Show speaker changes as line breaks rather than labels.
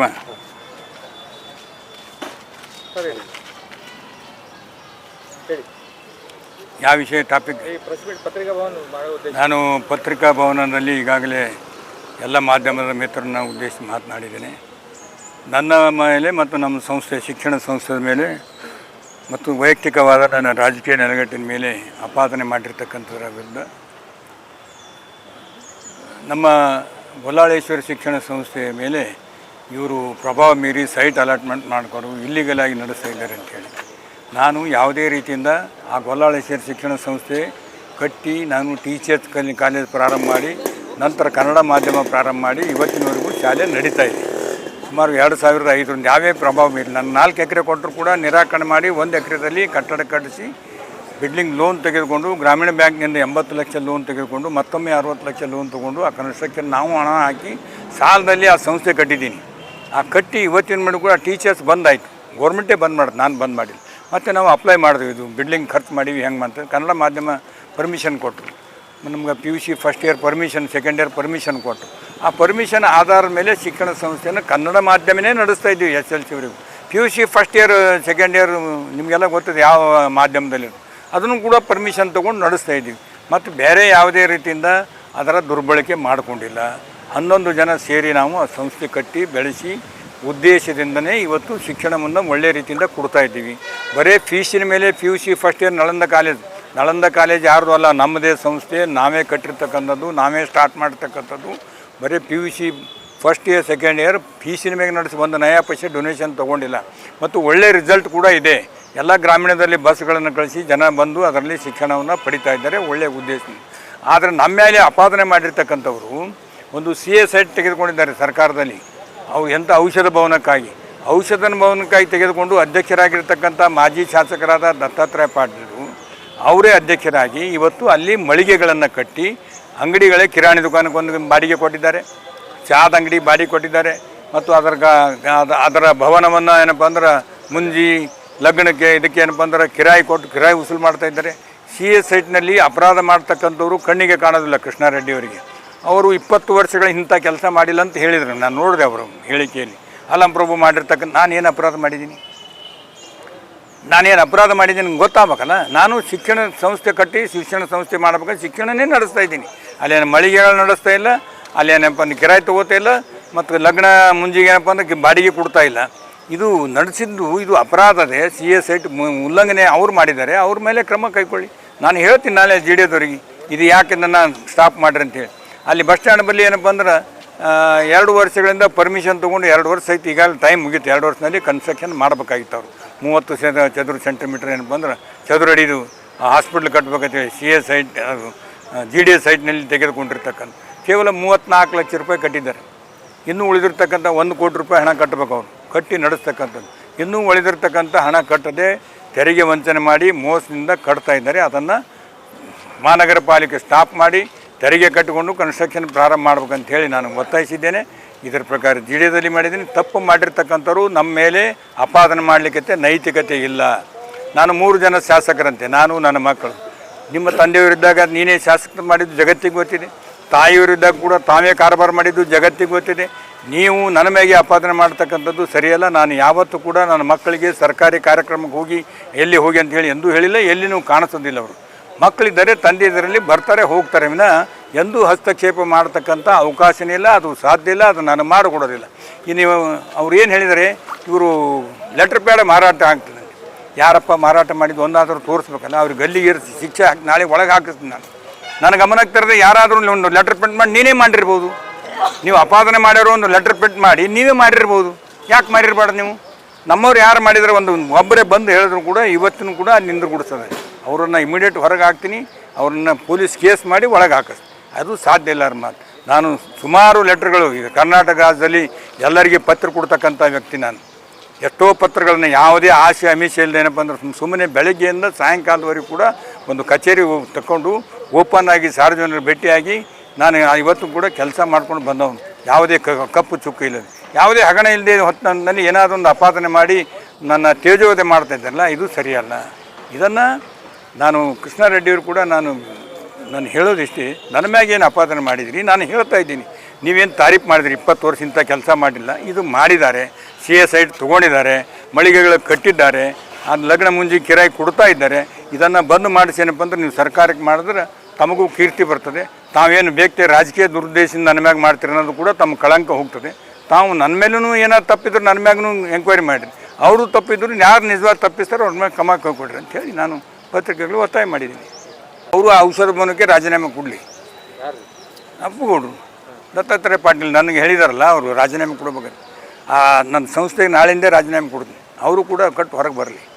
ಬಾ.
ಸರಿ ಹೇಳಿ.
ಯಾವ ವಿಷಯ ಟಾಪಿಕ್ ನಾನು ಪತ್ರಿಕಾ ಭವನದಲ್ಲಿ ಈಗಾಗಲೇ ಎಲ್ಲ ಮಾಧ್ಯಮದ ಮಿತ್ರರನ್ನ ಉದ್ದೇಶಿಸಿ ಮಾತನಾಡಿದ್ದೇನೆ. ನನ್ನ ಮೇಲೆ ಮತ್ತು ನಮ್ಮ ಸಂಸ್ಥೆ ಶಿಕ್ಷಣ ಸಂಸ್ಥೆಯ ಮೇಲೆ ಮತ್ತು ವೈಯಕ್ತಿಕವಾದ ನನ್ನ ರಾಜಕೀಯ ನೆಲೆಗಟ್ಟಿನ ಮೇಲೆ ಆಪಾದನೆ ಮಾಡಿರ್ತಕ್ಕಂಥದ್ರ ವಿರುದ್ಧ ನಮ್ಮ ಬೊಲ್ಲಾಳೇಶ್ವರ ಶಿಕ್ಷಣ ಸಂಸ್ಥೆಯ ಮೇಲೆ ಇವರು ಪ್ರಭಾವ ಮೀರಿ ಸೈಟ್ ಅಲಾಟ್ಮೆಂಟ್ ಮಾಡಿಕೊಂಡು ಇಲ್ಲಿಗಲಾಗಿ ನಡೆಸ್ತಾ ಇದ್ದಾರೆ ಅಂತೇಳಿ ನಾನು ಯಾವುದೇ ರೀತಿಯಿಂದ ಆ ಗೊಲ್ಲಾಳೇಶ್ವರ ಶಿಕ್ಷಣ ಸಂಸ್ಥೆ ಕಟ್ಟಿ ನಾನು ಟೀಚರ್ಸ್ ಕಲಿ, ಕಾಲೇಜ್ ಪ್ರಾರಂಭ ಮಾಡಿ, ನಂತರ ಕನ್ನಡ ಮಾಧ್ಯಮ ಪ್ರಾರಂಭ ಮಾಡಿ ಇವತ್ತಿನವರೆಗೂ ಶಾಲೆ ನಡೀತಾ ಇದೆ. ಸುಮಾರು ಎರಡು ಸಾವಿರದ ಐದರಿಂದ ಯಾವೇ ಪ್ರಭಾವ ಮೀರಿ, ನಾನು ನಾಲ್ಕು ಎಕರೆ ಕೊಟ್ಟರು ಕೂಡ ನಿರಾಕರಣೆ ಮಾಡಿ ಒಂದು ಎಕರೆದಲ್ಲಿ ಕಟ್ಟಡ ಕಟ್ಟಿಸಿ ಬಿಲ್ಡಿಂಗ್ ಲೋನ್ ತೆಗೆದುಕೊಂಡು, ಗ್ರಾಮೀಣ ಬ್ಯಾಂಕ್ನಿಂದ ಎಂಬತ್ತು ಲಕ್ಷ ಲೋನ್ ತೆಗೆದುಕೊಂಡು, ಮತ್ತೊಮ್ಮೆ ಅರುವತ್ತು ಲಕ್ಷ ಲೋನ್ ತೊಗೊಂಡು ಆ ಕನ್ಸ್ಟ್ರಕ್ಷನ್ ನಾವು ಹಣ ಹಾಕಿ ಸಾಲದಲ್ಲಿ ಆ ಸಂಸ್ಥೆ ಕಟ್ಟಿದ್ದೀನಿ. ಆ ಕಟ್ಟಿ ಇವತ್ತಿನ ಮಾಡಿ ಕೂಡ ಟೀಚರ್ಸ್ ಬಂದಾಯಿತು. ಗೌರ್ಮೆಂಟೇ ಬಂದ್ ಮಾಡೋದು, ನಾನು ಬಂದ್ ಮಾಡಿಲ್ಲ. ಮತ್ತು ನಾವು ಅಪ್ಲೈ ಮಾಡಿದ್ವಿ ಇದು ಬಿಲ್ಡಿಂಗ್ ಖರ್ಚು ಮಾಡೀವಿ ಹೆಂಗೆ ಮಾಡ್ತೀವಿ ಕನ್ನಡ ಮಾಧ್ಯಮ ಪರ್ಮಿಷನ್ ಕೊಟ್ಟರು ನಮ್ಗೆ P U C first year permission second year permission ಕೊಟ್ಟರು ಆ ಪರ್ಮಿಷನ್ ಆಧಾರದ ಮೇಲೆ ಶಿಕ್ಷಣ ಸಂಸ್ಥೆಯನ್ನು ಕನ್ನಡ ಮಾಧ್ಯಮನೇ ನಡೆಸ್ತಾ ಇದ್ವಿ S L ಸಿವರೆಗೂ P U C first year second year ನಿಮಗೆಲ್ಲ ಗೊತ್ತದೆ ಯಾವ ಮಾಧ್ಯಮದಲ್ಲಿ. ಅದನ್ನು ಕೂಡ ಪರ್ಮಿಷನ್ ತೊಗೊಂಡು ನಡೆಸ್ತಾ ಇದ್ದೀವಿ ಮತ್ತು ಬೇರೆ ಯಾವುದೇ ರೀತಿಯಿಂದ ಅದರ ದುರ್ಬಳಕೆ ಮಾಡಿಕೊಂಡಿಲ್ಲ. ಹನ್ನೊಂದು ಜನ ಸೇರಿ ನಾವು ಆ ಸಂಸ್ಥೆ ಕಟ್ಟಿ, ಬೆಳೆಸಿ, ಉದ್ದೇಶದಿಂದನೇ ಇವತ್ತು ಶಿಕ್ಷಣವನ್ನು ಒಳ್ಳೆಯ ರೀತಿಯಿಂದ ಕೊಡ್ತಾ ಇದ್ದೀವಿ. ಬರೀ ಫೀಸಿನ ಮೇಲೆ P U C first year Nalanda college Nalanda college ಯಾರ್ದು ಅಲ್ಲ, ನಮ್ಮದೇ ಸಂಸ್ಥೆ, ನಾವೇ ಕಟ್ಟಿರ್ತಕ್ಕಂಥದ್ದು, ನಾವೇ ಸ್ಟಾರ್ಟ್ ಮಾಡ್ತಕ್ಕಂಥದ್ದು. ಬರೀ P U C first year second year ಫೀಸಿನ ಮೇಲೆ ನಡೆಸಿ ಒಂದು ನಯಾ ಪೈಸೆ ಡೊನೇಷನ್ ತೊಗೊಂಡಿಲ್ಲ. ಮತ್ತು ಒಳ್ಳೆಯ ರಿಸಲ್ಟ್ ಕೂಡ ಇದೆ. ಎಲ್ಲ ಗ್ರಾಮೀಣದಲ್ಲಿ ಬಸ್ಗಳನ್ನು ಕಳಿಸಿ ಜನ ಬಂದು ಅದರಲ್ಲಿ ಶಿಕ್ಷಣವನ್ನು ಪಡಿತಾ ಇದ್ದಾರೆ ಒಳ್ಳೆಯ ಉದ್ದೇಶ. ಆದರೆ ನಮ್ಮ ಮೇಲೆ ಅಪಾದನೆ ಮಾಡಿರ್ತಕ್ಕಂಥವರು ಒಂದು ಸಿ ಎ ಸೈಟ್ ತೆಗೆದುಕೊಂಡಿದ್ದಾರೆ ಸರ್ಕಾರದಲ್ಲಿ. ಅವು ಎಂಥ ಔಷಧ ಭವನಕ್ಕಾಗಿ? ಔಷಧ ಭವನಕ್ಕಾಗಿ ತೆಗೆದುಕೊಂಡು ಅಧ್ಯಕ್ಷರಾಗಿರ್ತಕ್ಕಂಥ ಮಾಜಿ ಶಾಸಕರಾದ ದತ್ತಾತ್ರೇಯ ಪಾಟೀಲರು ಅವರೇ ಅಧ್ಯಕ್ಷರಾಗಿ ಇವತ್ತು ಅಲ್ಲಿ ಮಳಿಗೆಗಳನ್ನು ಕಟ್ಟಿ ಅಂಗಡಿಗಳೇ ಕಿರಾಣಿ ದುಕಾನಕ್ಕೆ ಒಂದು ಬಾಡಿಗೆ ಕೊಟ್ಟಿದ್ದಾರೆ. ಚಹಾದ ಅಂಗಡಿ ಬಾಡಿಗೆ ಕೊಟ್ಟಿದ್ದಾರೆ. ಮತ್ತು ಅದರ ಅದರ ಭವನವನ್ನು ಏನಪ್ಪ ಅಂದ್ರೆ ಮುಂಜಿ ಲಗ್ನಕ್ಕೆ ಇದಕ್ಕೆ ಏನಪ್ಪ ಅಂದ್ರೆ ಕಿರಾಯಿ ಕೊಟ್ಟು ಕಿರಾಯಿ ವಸೂಲು ಮಾಡ್ತಾ ಇದ್ದಾರೆ. ಸಿ ಎಸ್ ಸೈಟ್ನಲ್ಲಿ ಅಪರಾಧ ಮಾಡ್ತಕ್ಕಂಥವ್ರು ಕಣ್ಣಿಗೆ ಕಾಣೋದಿಲ್ಲ ಕೃಷ್ಣಾರೆಡ್ಡಿ ಅವರಿಗೆ. ಅವರು ಇಪ್ಪತ್ತು ವರ್ಷಗಳ ಇಂಥ ಕೆಲಸ ಮಾಡಿಲ್ಲ ಅಂತ ಹೇಳಿದರು. ನಾನು ನೋಡಿದೆ ಅವರು ಹೇಳಿಕೆಯಲ್ಲಿ. ಅಲ್ಲಂ ಪ್ರಭು ಮಾಡಿರ್ತಕ್ಕಂಥ ನಾನೇನು ಅಪರಾಧ ಮಾಡಿದ್ದೀನಿ? ನಾನೇನು ಅಪರಾಧ ಮಾಡಿದ್ದೀನಿ ಗೊತ್ತಾಗಬೇಕಲ್ಲ? ನಾನು ಶಿಕ್ಷಣ ಸಂಸ್ಥೆ ಕಟ್ಟಿ ಶಿಕ್ಷಣ ಸಂಸ್ಥೆ ಮಾಡ್ಬೇಕಂದ್ರೆ ಶಿಕ್ಷಣನೇ ನಡೆಸ್ತಾ ಇದ್ದೀನಿ. ಅಲ್ಲೇನು ಮಳಿಗೆಗಳು ನಡೆಸ್ತಾ ಇಲ್ಲ, ಅಲ್ಲೇನಪ್ಪ ಅಂದ್ರೆ ಕಿರಾಯಿ ತಗೋತಾ ಇಲ್ಲ, ಮತ್ತು ಲಗ್ನ ಮುಂಜಿಗೆ ಏನಪ್ಪ ಅಂದ್ರೆ ಬಾಡಿಗೆ ಕೊಡ್ತಾ ಇಲ್ಲ. ಇದು ನಡೆಸಿದ್ದು, ಇದು ಅಪರಾಧದೇ ಸಿ ಎಸ್ ಐಟ್ ಉಲ್ಲಂಘನೆ ಅವ್ರು ಮಾಡಿದ್ದಾರೆ. ಅವ್ರ ಮೇಲೆ ಕ್ರಮ ಕೈಕೊಳ್ಳಿ. ನಾನು ಹೇಳ್ತೀನಿ ನಾಳೆ ಜಿ ಡಿ ಇದು ಯಾಕೆ ನನ್ನ ಸ್ಟಾಪ್ ಮಾಡ್ರಿ ಅಂತೇಳಿ ಅಲ್ಲಿ ಬಸ್ ಸ್ಟ್ಯಾಂಡ್ ಬಲ್ಲಿ ಏನಪ್ಪ ಅಂದ್ರೆ ಎರಡು ವರ್ಷಗಳಿಂದ ಪರ್ಮಿಷನ್ ತೊಗೊಂಡು ಎರಡು ವರ್ಷ ಐತಿ ಈಗಾಗಲೇ ಟೈಮ್ ಮುಗೀತು. ಎರಡು ವರ್ಷದಲ್ಲಿ ಕನ್ಸ್ಟ್ರಕ್ಷನ್ ಮಾಡಬೇಕಾಗಿತ್ತು ಅವರು. ಮೂವತ್ತು ಸೆ ಚದುರ ಸೆಂಟಿಮೀಟ್ರ್ ಏನಪ್ಪ ಅಂದ್ರೆ, ಚದುರ ಅಡಿದು hospital ಕಟ್ಟಬೇಕಂತೇಳಿ C S site G D S ಸೈಟ್ನಲ್ಲಿ ತೆಗೆದುಕೊಂಡಿರ್ತಕ್ಕಂಥ, ಕೇವಲ ಮೂವತ್ತ್ನಾಲ್ಕು ಲಕ್ಷ ರೂಪಾಯಿ ಕಟ್ಟಿದ್ದಾರೆ. ಇನ್ನೂ ಉಳಿದಿರ್ತಕ್ಕಂಥ ಒಂದು ಕೋಟಿ ರೂಪಾಯಿ ಹಣ ಕಟ್ಟಬೇಕು ಅವರು. ಕಟ್ಟಿ ನಡೆಸ್ತಕ್ಕಂಥದ್ದು. ಇನ್ನೂ ಉಳಿದಿರ್ತಕ್ಕಂಥ ಹಣ ಕಟ್ಟದೆ ತೆರಿಗೆ ವಂಚನೆ ಮಾಡಿ ಮೋಸದಿಂದ ಕಟ್ತಾ ಇದ್ದಾರೆ. ಅದನ್ನು ಮಹಾನಗರ ಪಾಲಿಕೆ ಸ್ಟಾಪ್ ಮಾಡಿ ತೆರಿಗೆ ಕಟ್ಟಿಕೊಂಡು ಕನ್ಸ್ಟ್ರಕ್ಷನ್ ಪ್ರಾರಂಭ ಮಾಡ್ಬೇಕಂತ ಹೇಳಿ ನಾನು ಒತ್ತಾಯಿಸಿದ್ದೇನೆ. ಇದರ ಪ್ರಕಾರ ಜಿಡಿಯದಲ್ಲಿ ಮಾಡಿದ್ದೀನಿ. ತಪ್ಪು ಮಾಡಿರ್ತಕ್ಕಂಥವ್ರು ನಮ್ಮ ಮೇಲೆ ಅಪಾದನೆ ಮಾಡಲಿಕ್ಕೆ ನೈತಿಕತೆ ಇಲ್ಲ. ನಾನು ಮೂರು ಜನ ಶಾಸಕರಂತೆ. ನಾನು, ನನ್ನ ಮಕ್ಕಳು. ನಿಮ್ಮ ತಂದೆಯವರಿದ್ದಾಗ ನೀನೇ ಶಾಸಕ ಮಾಡಿದ್ದು ಜಗತ್ತಿಗೆ ಗೊತ್ತಿದೆ. ತಾಯಿಯವರಿದ್ದಾಗ ಕೂಡ ತಾವೇ ಕಾರಬಾರ ಮಾಡಿದ್ದು ಜಗತ್ತಿಗೆ ಗೊತ್ತಿದೆ. ನೀವು ನನ್ನ ಮೇಲೆ ಅಪಾದನೆ ಮಾಡ್ತಕ್ಕಂಥದ್ದು ಸರಿಯಲ್ಲ. ನಾನು ಯಾವತ್ತೂ ಕೂಡ ನನ್ನ ಮಕ್ಕಳಿಗೆ ಸರ್ಕಾರಿ ಕಾರ್ಯಕ್ರಮಕ್ಕೆ ಹೋಗಿ ಎಲ್ಲಿ ಹೋಗಿ ಅಂತ ಹೇಳಿ ಎಂದೂ ಹೇಳಿಲ್ಲ. ನೀವು ಕಾಣಿಸೋದಿಲ್ಲ ಅವರು. ಮಕ್ಕಳಿದ್ದಾರೆ ತಂದೆ ಇದರಲ್ಲಿ ಬರ್ತಾರೆ, ಹೋಗ್ತಾರೆ ವಿನ ಎಂದೂ ಹಸ್ತಕ್ಷೇಪ ಮಾಡತಕ್ಕಂಥ ಅವಕಾಶನೇ ಇಲ್ಲ, ಅದು ಸಾಧ್ಯ ಇಲ್ಲ, ಅದು ನಾನು ಮಾಡಿಕೊಡೋದಿಲ್ಲ. ಇನ್ನು ಅವ್ರು ಏನು ಹೇಳಿದರೆ, ಇವರು ಲೆಟ್ರ್ ಪ್ಯಾಡ ಮಾರಾಟ ಆಗ್ತದೆ. ಯಾರಪ್ಪ ಮಾರಾಟ ಮಾಡಿದ್ದು ಒಂದಾದರೂ ತೋರಿಸ್ಬೇಕಲ್ಲ, ಅವ್ರಿಗೆ ಗಲ್ಲಿಗೆ ಇರಿಸಿ ಶಿಕ್ಷೆ ಹಾಕಿ ನಾಳೆ ಒಳಗೆ ಹಾಕಿಸ್ತೀನಿ ನಾನು. ನನ್ನ ಗಮನಕ್ಕೆ ಯಾರಾದರೂ ಒಂದು ಲೆಟ್ರ್ ಪ್ರಿಂಟ್ ಮಾಡಿ ನೀನೇ ಮಾಡಿರ್ಬೋದು. ನೀವು ಅಪಾದನೆ ಮಾಡಿರೋ ಒಂದು ಲೆಟ್ರ್ ಪ್ರಿಂಟ್ ಮಾಡಿ ನೀವೇ ಮಾಡಿರ್ಬೋದು. ಯಾಕೆ ಮಾಡಿರ್ಬಾರ್ದು ನೀವು? ನಮ್ಮವ್ರು ಯಾರು ಮಾಡಿದರೆ ಒಂದು ಒಬ್ಬರೇ ಬಂದು ಹೇಳಿದ್ರು ಕೂಡ ಇವತ್ತಿನೂ ಕೂಡ ನಿಂದು ಗುಡಿಸ್ತದೆ ಅವರನ್ನು ಇಮಿಡಿಯೇಟ್ ಹೊರಗೆ ಹಾಕ್ತೀನಿ, ಅವ್ರನ್ನ ಪೊಲೀಸ್ ಕೇಸ್ ಮಾಡಿ ಒಳಗೆ ಹಾಕಿಸ್ತೀನಿ ಅದು ಸಾಧ್ಯ ಇಲ್ಲ ಮಾತು ನಾನು ಸುಮಾರು ಲೆಟ್ರ್ಗಳು, ಈಗ ಕರ್ನಾಟಕ ರಾಜ್ಯದಲ್ಲಿ ಎಲ್ಲರಿಗೆ ಪತ್ರ ಕೊಡ್ತಕ್ಕಂಥ ವ್ಯಕ್ತಿ ನಾನು. ಎಷ್ಟೋ ಪತ್ರಗಳನ್ನ ಯಾವುದೇ ಆಸೆ, ಅಮಿಷೆ ಇಲ್ಲದೆ ಏನಪ್ಪ ಅಂದ್ರೆ ಸುಮ್- ಸುಮ್ಮನೆ ಬೆಳಗ್ಗೆಯಿಂದ ಸಾಯಂಕಾಲದವರೆಗೂ ಕೂಡ ಒಂದು ಕಚೇರಿ ತಗೊಂಡು ಓಪನ್ ಆಗಿ ಸಾರ್ವಜನಿಕರು ಭೇಟಿಯಾಗಿ ನಾನು ಇವತ್ತು ಕೂಡ ಕೆಲಸ ಮಾಡ್ಕೊಂಡು ಬಂದವನು. ಯಾವುದೇ ಕಪ್ಪು ಚುಕ್ಕು ಇಲ್ಲ ಯಾವುದೇ ಹಗಣ ಇಲ್ಲದೆ ಹೊತ್ತಿನಲ್ಲಿ ಏನಾದರೂ ಒಂದು ಅಪಾದನೆ ಮಾಡಿ ನನ್ನ ತೇಜೋದೆ ಮಾಡ್ತಾ ಇದ್ದಾರಲ್ಲ ಇದು ಸರಿಯಲ್ಲ. ಇದನ್ನು ನಾನು ಕೃಷ್ಣಾರೆಡ್ಡಿಯವರು ಕೂಡ ನಾನು ನಾನು ಹೇಳೋದಿಷ್ಟೇ, ನನ್ನ ಮ್ಯಾಗ ಏನು ಅಪಾದನೆ ಮಾಡಿದಿರಿ? ನಾನು ಹೇಳ್ತಾ ಇದ್ದೀನಿ, ನೀವೇನು ತಾರೀಫ್ ಮಾಡಿದ್ರಿ, ಇಪ್ಪತ್ತು ವರ್ಷದಿಂದ ಕೆಲಸ ಮಾಡಿಲ್ಲ, ಇದು ಮಾಡಿದ್ದಾರೆ, ಸಿ ಎ ಸೈಟ್ ತೊಗೊಂಡಿದ್ದಾರೆ, ಮಳಿಗೆಗಳು ಕಟ್ಟಿದ್ದಾರೆ ಅದು ಲಗ್ನ ಮುಂಜಿ ಕಿರಾಯಿ ಕೊಡ್ತಾ ಇದ್ದಾರೆ, ಇದನ್ನು ಬಂದ್ ಮಾಡಿಸಿ ಏನಪ್ಪ ಅಂದ್ರೆ ನೀವು ಸರ್ಕಾರಕ್ಕೆ ಮಾಡಿದ್ರೆ ತಮಗೂ ಕೀರ್ತಿ ಬರ್ತದೆ, ತಾವೇನು ಬೇಕೇ ರಾಜಕೀಯ ದುರುದ್ದೇಶದಿಂದ ನನ್ನ ಮ್ಯಾಗ ಮಾಡ್ತೀರಿ ಅನ್ನೋದು ಕೂಡ ತಮ್ಮ ಕಳಂಕ ಹೋಗ್ತದೆ. ತಾವು ನನ್ನ ಮೇಲೂ ಏನಾದ್ರು ತಪ್ಪಿದ್ರು ನನ್ನ ಮ್ಯಾಗೂ ಎಂಕ್ವೈರಿ ಮಾಡಿರಿ. ಅವರು ತಪ್ಪಿದ್ರು, ಯಾರು ನಿಜವಾಗಿ ತಪ್ಪಿಸ್ತಾರೋ ಅವ್ರ ಮೇಲೆ ಕ್ರಮ ಅಂತ ಹೇಳಿ ನಾನು ಪತ್ರಿಕೆಗಳು ಒತ್ತಾಯ ಮಾಡಿದ್ದೀನಿ. ಅವರು ಆ ಔಷಧ ಭವನಕ್ಕೆ ರಾಜೀನಾಮೆ ಕೊಡಲಿ.
ಅಪ್ಪ
ಅಪ್ಪುಗೌಡರು ದತ್ತಾತ್ರೇಯ ಪಾಟೀಲ್ ನನಗೆ ಹೇಳಿದಾರಲ್ಲ, ಅವರು ರಾಜೀನಾಮೆ ಕೊಡ್ಬೇಕಾದ್ರೆ. ಆ, ನನ್ನ ಸಂಸ್ಥೆಗೆ ನಾಳೆಯಿಂದೇ ರಾಜೀನಾಮೆ ಕೊಡ್ತೀನಿ. ಅವರು ಕೂಡ ಕಟ್ಟು ಹೊರಗೆ ಬರಲಿ.